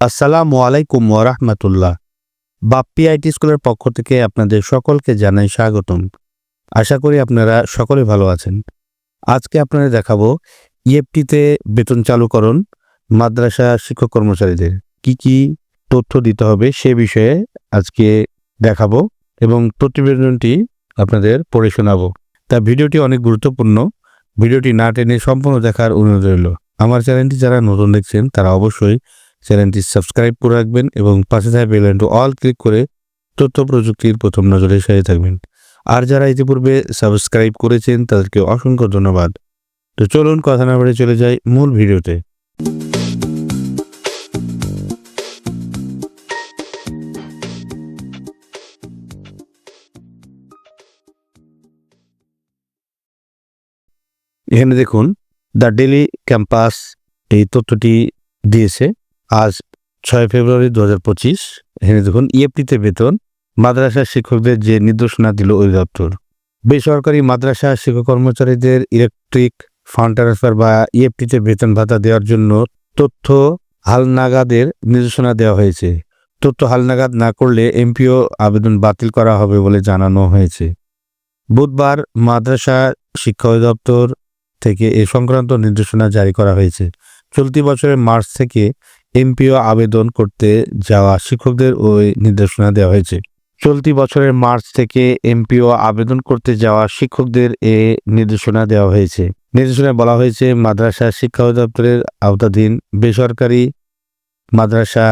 আসসালামু আলাইকুম ওরহমতুল্লাহ বাপ্পি আইটি স্কুলের পক্ষ থেকে আপনাদের সকলকে জানাই স্বাগতম। আশা করি আপনারা সকলে ভালো আছেন। আজকে আপনারা দেখাবো ইএফটিতে বেতন চালুকরণ, মাদ্রাসা শিক্ষক কর্মচারীদের কি কি তথ্য দিতে হবে সে বিষয়ে আজকে দেখাবো এবং প্রতিবেদনটি আপনাদের পড়ে শোনাবো। তা ভিডিওটি অনেক গুরুত্বপূর্ণ। ভিডিওটি না টেনে সম্পূর্ণ দেখার অনুরোধ রইল। আমার চ্যানেলটি যারা নতুন দেখছেন, তারা অবশ্যই চ্যানেলটি সাবস্ক্রাইব করে রাখবেন এবং পাশে থাকা বেল আইকনটি অল ক্লিক করে তথ্য প্রযুক্তির প্রথম নজরে সাথে থাকবেন। আর যারা ইতিপূর্বে সাবস্ক্রাইব করেছেন, তাদেরকে অসংখ্য ধন্যবাদ। তো চলুন কথা না বাড়ে চলে যাই মূল ভিডিওতে। এখানে দেখুন, দ্য ডেলি ক্যাম্পাস এই তথ্যটি দিয়েছে। আজ ছয় ফেব্রুয়ারি দু হাজার পঁচিশ। এখানে দেখুন, ইএফটিতে বেতন, মাদ্রাসা শিক্ষকদের যে নির্দেশনা দিল অধিদপ্তর। বেসরকারি মাদ্রাসা শিক্ষক কর্মচারীদের ইলেকট্রিক ফান্ড ট্রান্সফার বা ইএফটিতে বেতন ভাতা দেওয়ার জন্য তথ্য হালনাগাদের নির্দেশনা দেওয়া হয়েছে। তথ্য হালনাগাদ না করলে এমপিও আবেদন বাতিল করা হবে বলে জানানো হয়েছে। বুধবার মাদ্রাসা শিক্ষা অধিদপ্তর থেকে এ সংক্রান্ত নির্দেশনা জারি করা হয়েছে। চলতি বছরের মার্চ থেকে এমপিও আবেদন করতে যাওয়া শিক্ষকদের ওই নির্দেশনা দেওয়া হয়েছে। চলতি বছরের মার্চ থেকে এমপিও আবেদন করতে যাওয়া শিক্ষকদের এ নির্দেশনা দেওয়া হয়েছে। নির্দেশনায় বলা হয়েছে, মাদ্রাসা শিক্ষা অধিদপ্তরের আওতাধীন বেসরকারি মাদ্রাসা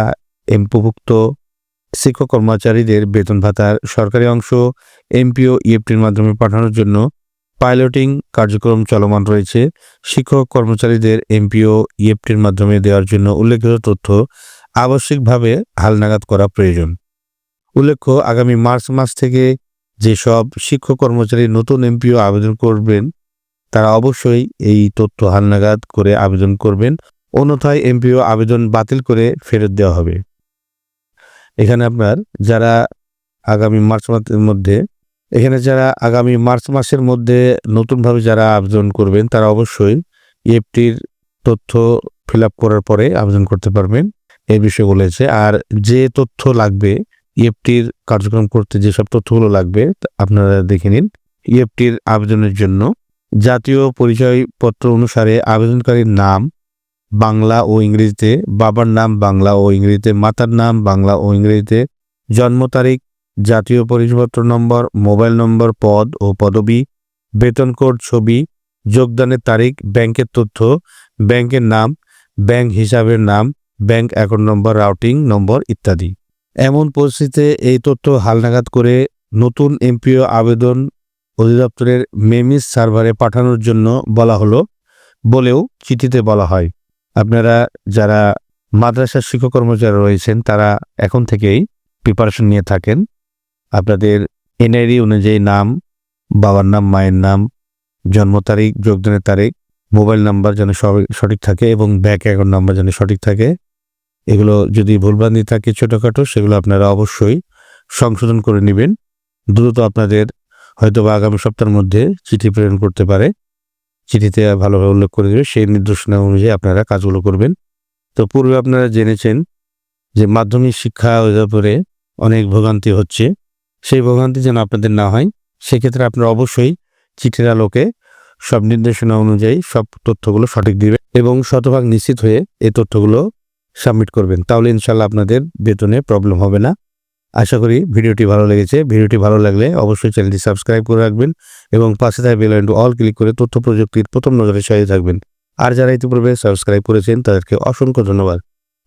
এমপিভুক্ত শিক্ষক কর্মচারীদের বেতন ভাতার সরকারি অংশ এমপিও ইএফটির মাধ্যমে পাঠানোর জন্য পাইলটিং কার্যক্রম চলমান রয়েছে। শিক্ষক, কর্মচারীদের এমপিও, ইএফটির মাধ্যমে দেওয়ার জন্য উল্লেখিত তথ্য আবশ্যিকভাবে হালনাগাদ করা প্রয়োজন। উল্লেখ্য, আগামী মার্চ মাস থেকে যেসব শিক্ষক, কর্মচারী নতুন এমপিও আবেদন করবেন, তারা অবশ্যই এই তথ্য হালনাগাদ করে আবেদন করবেন। অন্যথায় এমপিও আবেদন বাতিল করে ফেরত দেওয়া হবে। এখানে আপনার, যারা আগামী মার্চ মাসের মধ্যে এখানে যারা আগামী মার্চ মাসের মধ্যে নতুনভাবে যারা আবেদন করবেন, তারা অবশ্যই ইএফটির তথ্য ফিল করার পরে আবেদন করতে পারবেন। এই বিষয়ে বলেছে আর যে তথ্য লাগবে, ইএফটির কার্যক্রম করতে যেসব তথ্যগুলো লাগবে, আপনারা দেখে নিন। ইএফটির আবেদনের জন্য জাতীয় পরিচয়পত্র অনুসারে আবেদনকারীর নাম বাংলা ও ইংরেজিতে, বাবার নাম বাংলা ও ইংরেজিতে, মাতার নাম বাংলা ও ইংরেজিতে, জন্ম তারিখ জাতীয় পরিচয়পত্র নম্বর, মোবাইল নম্বর, পদ ও পদবি, বেতন কোড, ছবি, যোগদানের তারিখ, ব্যাংকের তথ্য, ব্যাংকের নাম, ব্যাংক হিসাবের নাম, bank account number, routing number ইত্যাদি। এমন পরিস্থিতিতে এই তথ্য হালনাগাদ করে নতুন এমপিও আবেদন অধিদপ্তরের মেমিস সার্ভারে পাঠানোর জন্য বলা হলো বলেও চিঠিতে বলা হয়। আপনারা যারা মাদ্রাসা শিক্ষক কর্মচারী রয়েছেন, তারা এখন থেকেই প্রিপারেশন নিয়ে থাকেন। আপনাদের এনআইডি অনুযায়ী নাম, বাবার নাম, মায়ের নাম, জন্ম তারিখ, যোগদানের তারিখ, মোবাইল নাম্বার যেন সঠিক থাকে এবং ব্যাংক অ্যাকাউন্ট নাম্বার যেন সঠিক থাকে। এগুলো যদি ভুলভ্রান্তি থাকে ছোটোখাটো, সেগুলো আপনারা অবশ্যই সংশোধন করে নেবেন। দ্রুত আপনাদের হয়তো বা আগামী সপ্তাহের মধ্যে চিঠি প্রেরণ করতে পারে। চিঠিতে ভালোভাবে উল্লেখ করে দেবে। সেই নির্দেশনা অনুযায়ী আপনারা কাজগুলো করবেন। তো পূর্বে আপনারা জেনেছেন যে মাধ্যমিক শিক্ষা অধিদপ্তরে অনেক ভোগান্তি হচ্ছে। সেই ভোগান্তি যেন আপনাদের না হয়, সেক্ষেত্রে আপনারা অবশ্যই চিঠির আলোকে সব নির্দেশনা অনুযায়ী সব তথ্যগুলো সঠিক দিবেন এবং শতভাগ নিশ্চিত হয়ে এই তথ্যগুলো সাবমিট করবেন। তাহলে ইনশাল্লাহ আপনাদের বেতনে প্রবলেম হবে না। আশা করি ভিডিওটি ভালো লেগেছে। ভিডিওটি ভালো লাগলে অবশ্যই চ্যানেলটি সাবস্ক্রাইব করে রাখবেন এবং পাশে থাকা বেল আইকনটি অল ক্লিক করে তথ্য প্রযুক্তির প্রথম নজরে সাথে থাকবেন। আর যারা ইতিপূর্বে সাবস্ক্রাইব করেছেন, তাদেরকে অসংখ্য ধন্যবাদ।